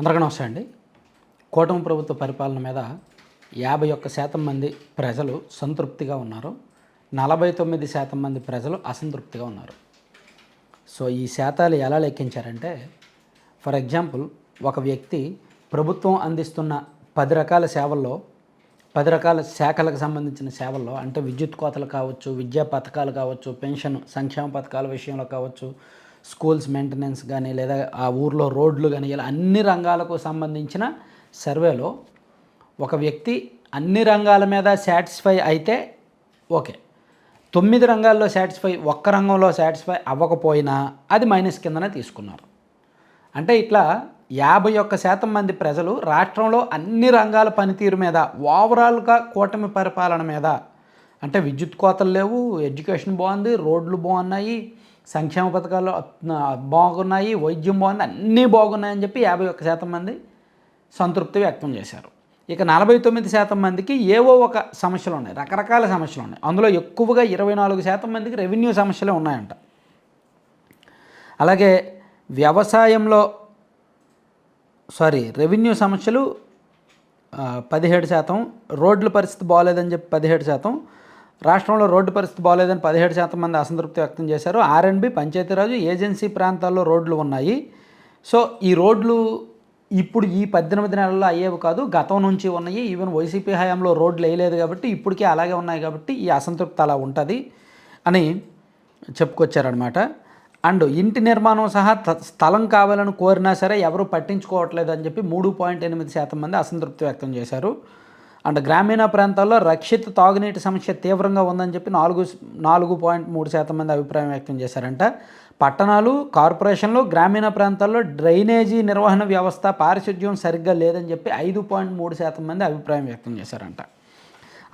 అందరికీ నమస్తే అండి. కూటమి ప్రభుత్వ పరిపాలన మీద యాభై ఒక్క శాతం మంది ప్రజలు సంతృప్తిగా ఉన్నారు. నలభై తొమ్మిది శాతం మంది ప్రజలు అసంతృప్తిగా ఉన్నారు. సో ఈ శాతాలు ఎలా లెక్కించారంటే ఫర్ ఎగ్జాంపుల్ ఒక వ్యక్తి ప్రభుత్వం అందిస్తున్న పది రకాల సేవల్లో పది రకాల శాఖలకు సంబంధించిన సేవల్లో అంటే విద్యుత్ కోతలు కావచ్చు విద్యా పథకాలు కావచ్చు పెన్షన్ సంక్షేమ పథకాల విషయంలో కావచ్చు స్కూల్స్ మెయింటెనెన్స్ కానీ లేదా ఆ ఊర్లో రోడ్లు కానీ ఇలా అన్ని రంగాలకు సంబంధించిన సర్వేలో ఒక వ్యక్తి అన్ని రంగాల మీద సాటిస్ఫై అయితే ఓకే. తొమ్మిది రంగాల్లో సాటిస్ఫై ఒక్క రంగంలో సాటిస్ఫై అవ్వకపోయినా అది మైనస్ కిందనే తీసుకున్నారు. అంటే ఇట్లా యాభై ఒక్క శాతం మంది ప్రజలు రాష్ట్రంలో అన్ని రంగాల పనితీరు మీద ఓవరాల్గా కూటమి పరిపాలన మీద అంటే విద్యుత్ కోతలు లేవు ఎడ్యుకేషన్ బాగుంది రోడ్లు బాగున్నాయి సంక్షేమ పథకాలు బాగున్నాయి వైద్యం బాగుంది అన్నీ బాగున్నాయని చెప్పి యాభై ఒక్క శాతం మంది సంతృప్తి వ్యక్తం చేశారు. ఇక నలభై తొమ్మిది శాతం మందికి ఏవో ఒక సమస్యలు ఉన్నాయి రకరకాల సమస్యలు ఉన్నాయి. అందులో ఎక్కువగా ఇరవై నాలుగు శాతం మందికి రెవెన్యూ సమస్యలే ఉన్నాయంట. అలాగే వ్యవసాయంలో సారీ రెవెన్యూ సమస్యలు పదిహేడు శాతం రోడ్ల పరిస్థితి బాగోలేదని చెప్పి పదిహేడు శాతం రాష్ట్రంలో రోడ్డు పరిస్థితి బాగోలేదని పదిహేడు శాతం మంది అసంతృప్తి వ్యక్తం చేశారు. ఆర్ఎండ్బి పంచాయతీరాజు ఏజెన్సీ ప్రాంతాల్లో రోడ్లు ఉన్నాయి. సో ఈ రోడ్లు ఇప్పుడు ఈ పద్దెనిమిది నెలల్లో అయ్యేవి కాదు గతం నుంచి ఉన్నాయి. ఈవెన్ వైసీపీ హయాంలో రోడ్లు వేయలేదు కాబట్టి ఇప్పటికీ అలాగే ఉన్నాయి కాబట్టి ఈ అసంతృప్తి అలా ఉంటుంది అని చెప్పుకొచ్చారనమాట అండ్ ఇంటి నిర్మాణం సహా త- స్థలం కావాలని కోరినా సరే ఎవరు పట్టించుకోవట్లేదు అని చెప్పి మూడు పాయింట్ ఎనిమిది శాతం మంది అసంతృప్తి వ్యక్తం చేశారు. అండ్ గ్రామీణ ప్రాంతాల్లో రక్షిత తాగునీటి సమస్య తీవ్రంగా ఉందని చెప్పి నాలుగు నాలుగు పాయింట్ మూడు శాతం మంది అభిప్రాయం వ్యక్తం చేశారంట. పట్టణాలు కార్పొరేషన్లు గ్రామీణ ప్రాంతాల్లో డ్రైనేజీ నిర్వహణ వ్యవస్థ పారిశుద్ధ్యం సరిగ్గా లేదని చెప్పి ఐదు పాయింట్ మూడు శాతం మంది అభిప్రాయం వ్యక్తం చేశారంట.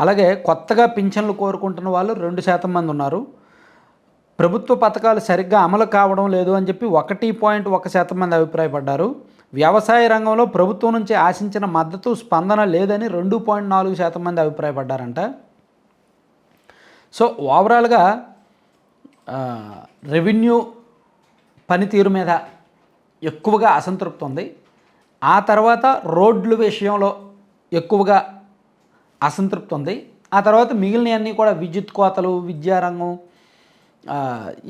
అలాగే కొత్తగా పింఛన్లు కోరుకుంటున్న వాళ్ళు రెండు శాతం మంది ఉన్నారు. ప్రభుత్వ పథకాలు సరిగ్గా అమలు కావడం లేదు అని చెప్పి ఒకటి పాయింట్ ఒక శాతం మంది అభిప్రాయపడ్డారు. వ్యవసాయ రంగంలో ప్రభుత్వం నుంచి ఆశించిన మద్దతు స్పందన లేదని రెండు పాయింట్ నాలుగు శాతం మంది అభిప్రాయపడ్డారంట. సో ఓవరాల్గా రెవెన్యూ పనితీరు మీద ఎక్కువగా అసంతృప్తి ఉంది ఆ తర్వాత రోడ్ల విషయంలో ఎక్కువగా అసంతృప్తి ఉంది ఆ తర్వాత మిగిలినవన్నీ కూడా విద్యుత్ కోతలు విద్యారంగం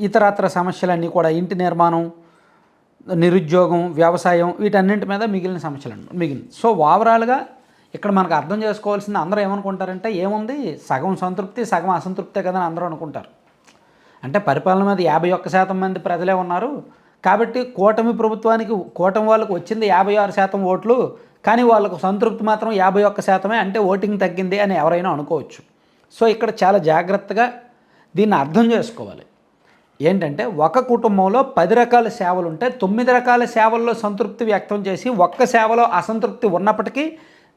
ఇతరత్ర సమస్యలన్నీ కూడా ఇంటి నిర్మాణం నిరుద్యోగం వ్యవసాయం వీటన్నింటి మీద మిగిలిన సమస్యలు మిగిలిన. సో ఓవరాల్గా ఇక్కడ మనకు అర్థం చేసుకోవాల్సింది అందరూ ఏమనుకుంటారంటే ఏముంది? సగం సంతృప్తి సగం అసంతృప్తే కదా అందరూ అనుకుంటారు. అంటే పరిపాలన మీద యాభై ఒక్క శాతం మంది ప్రజలే ఉన్నారు. కాబట్టి కూటమి ప్రభుత్వానికి కూటమి వాళ్ళకు వచ్చింది యాభై ఆరు శాతం ఓట్లు కానీ వాళ్ళకు సంతృప్తి మాత్రం యాభై ఒక్క శాతమే అంటే ఓటింగ్ తగ్గింది అని ఎవరైనా అనుకోవచ్చు. సో ఇక్కడ చాలా జాగ్రత్తగా దీన్ని అర్థం చేసుకోవాలి. ఏంటంటే ఒక కుటుంబంలో పది రకాల సేవలు ఉంటే తొమ్మిది రకాల సేవల్లో సంతృప్తి వ్యక్తం చేసి ఒక్క సేవలో అసంతృప్తి ఉన్నప్పటికీ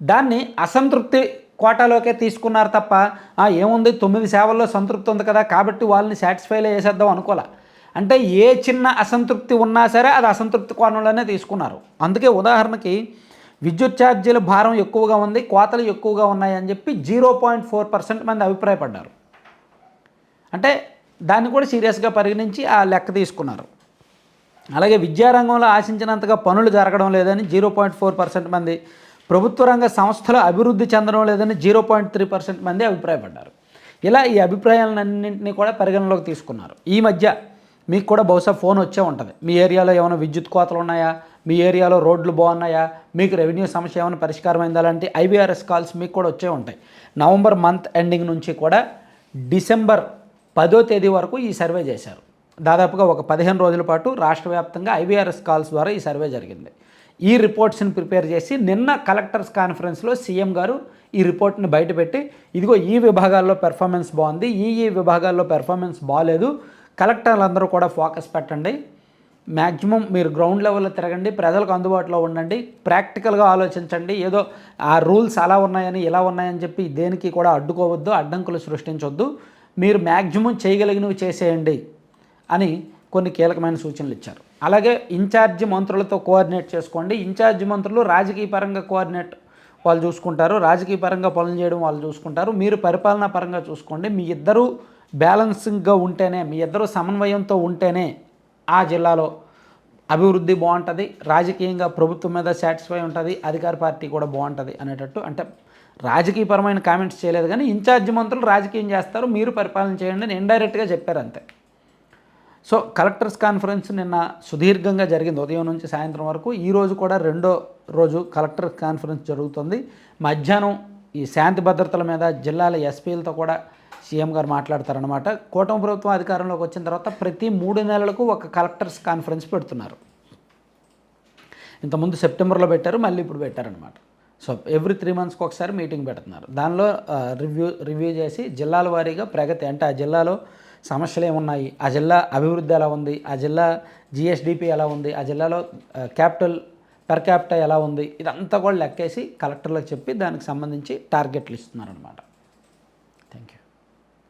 దాన్ని అసంతృప్తి కోటాలోకే తీసుకున్నారు తప్ప ఏముంది? తొమ్మిది సేవల్లో సంతృప్తి ఉంది కదా కాబట్టి వాళ్ళని సాటిస్ఫైలో వేసేద్దాం అనుకోలే. అంటే ఏ చిన్న అసంతృప్తి ఉన్నా సరే అది అసంతృప్తి కోణంలోనే తీసుకున్నారు. అందుకే ఉదాహరణకి విద్యుత్ ఛార్జీల భారం ఎక్కువగా ఉంది కోతలు ఎక్కువగా ఉన్నాయి అని చెప్పి జీరో పాయింట్ ఫోర్ పర్సెంట్ మంది అభిప్రాయపడ్డారు. అంటే దాన్ని కూడా సీరియస్గా పరిగణించి ఆ లెక్క తీసుకున్నారు. అలాగే విద్యారంగంలో ఆశించినంతగా పనులు జరగడం లేదని జీరో పాయింట్ ఫోర్ పర్సెంట్ మంది ప్రభుత్వ రంగ సంస్థలు అభివృద్ధి చెందడం లేదని జీరో పాయింట్ త్రీ పర్సెంట్ మంది అభిప్రాయపడ్డారు. ఇలా ఈ అభిప్రాయాలన్నింటినీ కూడా పరిగణలోకి తీసుకున్నారు. ఈ మధ్య మీకు కూడా బహుశా ఫోన్ వచ్చే ఉంటుంది. మీ ఏరియాలో ఏమైనా విద్యుత్ కోతలు ఉన్నాయా? మీ ఏరియాలో రోడ్లు బాగున్నాయా? మీకు రెవెన్యూ సమస్య ఏమైనా పరిష్కారం అయిందా లాంటి ఐవీఆర్ఎస్ కాల్స్ మీకు కూడా వచ్చే ఉంటాయి. నవంబర్ మంత్ ఎండింగ్ నుంచి కూడా డిసెంబర్ పదో తేదీ వరకు ఈ సర్వే చేశారు. దాదాపుగా ఒక పదిహేను రోజుల పాటు రాష్ట్ర వ్యాప్తంగా ఐవీఆర్ఎస్ కాల్స్ ద్వారా ఈ సర్వే జరిగింది. ఈ రిపోర్ట్స్ని ప్రిపేర్ చేసి నిన్న కలెక్టర్స్ కాన్ఫరెన్స్లో సీఎం గారు ఈ రిపోర్ట్ని బయటపెట్టి ఇదిగో ఈ విభాగాల్లో పెర్ఫార్మెన్స్ బాగుంది ఈ ఈ విభాగాల్లో పెర్ఫార్మెన్స్ బాగాలేదు కలెక్టర్లందరూ కూడా ఫోకస్ పెట్టండి మ్యాక్సిమం మీరు గ్రౌండ్ లెవెల్లో తిరగండి ప్రజలకు అందుబాటులో ఉండండి ప్రాక్టికల్గా ఆలోచించండి ఏదో ఆ రూల్స్ అలా ఉన్నాయని ఇలా ఉన్నాయని చెప్పి దేనికి కూడా అడ్డుకోవద్దు అడ్డంకులు సృష్టించొద్దు. మీరు మ్యాక్సిమం చేయగలిగినవి చేసేయండి అని కొన్ని కీలకమైన సూచనలు ఇచ్చారు. అలాగే ఇన్ఛార్జి మంత్రులతో కోఆర్డినేట్ చేసుకోండి. ఇన్ఛార్జి మంత్రులు రాజకీయ పరంగా కోఆర్డినేట్ వాళ్ళు చూసుకుంటారు. రాజకీయ పరంగా పనులు చేయడం వాళ్ళు చూసుకుంటారు. మీరు పరిపాలనా పరంగా చూసుకోండి. మీ ఇద్దరు బ్యాలెన్సింగ్గా ఉంటేనే మీ ఇద్దరు సమన్వయంతో ఉంటేనే ఆ జిల్లాలో అభివృద్ధి బాగుంటుంది. రాజకీయంగా ప్రభుత్వం మీద సాటిస్ఫై ఉంటుంది. అధికార పార్టీ కూడా బాగుంటుంది అనేటట్టు అంటే రాజకీయపరమైన కామెంట్స్ చేయలేదు కానీ ఇన్ఛార్జ్ మంత్రులు రాజకీయం చేస్తారు మీరు పరిపాలన చేయండి అని ఇండైరెక్ట్గా చెప్పారు అంతే. సో కలెక్టర్స్ కాన్ఫరెన్స్ నిన్న సుదీర్ఘంగా జరిగింది. ఉదయం నుంచి సాయంత్రం వరకు ఈ రోజు కూడా రెండో రోజు కలెక్టర్స్ కాన్ఫరెన్స్ జరుగుతుంది. మధ్యాహ్నం ఈ శాంతి భద్రతల మీద జిల్లాల ఎస్పీలతో కూడా సీఎం గారు మాట్లాడతారనమాట కూటమి ప్రభుత్వం అధికారంలోకి వచ్చిన తర్వాత ప్రతి మూడు నెలలకు ఒక కలెక్టర్స్ కాన్ఫరెన్స్ పెడుతున్నారు. ఇంతకుముందు సెప్టెంబర్లో పెట్టారు మళ్ళీ ఇప్పుడు పెట్టారనమాట సో ఎవ్రీ త్రీ మంత్స్కి ఒకసారి మీటింగ్ పెడుతున్నారు. దానిలో రివ్యూ రివ్యూ చేసి జిల్లాల వారీగా ప్రగతి అంటే ఆ జిల్లాలో సమస్యలు ఏమున్నాయి? ఆ జిల్లా అభివృద్ధి ఎలా ఉంది? ఆ జిల్లా జిఎస్డిపి ఎలా ఉంది? ఆ జిల్లాలో క్యాపిటల్ పెర్ క్యాపిటల్ ఎలా ఉంది? ఇదంతా కూడా లెక్కేసి కలెక్టర్లకు చెప్పి దానికి సంబంధించి టార్గెట్లు ఇస్తున్నారనమాట థ్యాంక్ యూ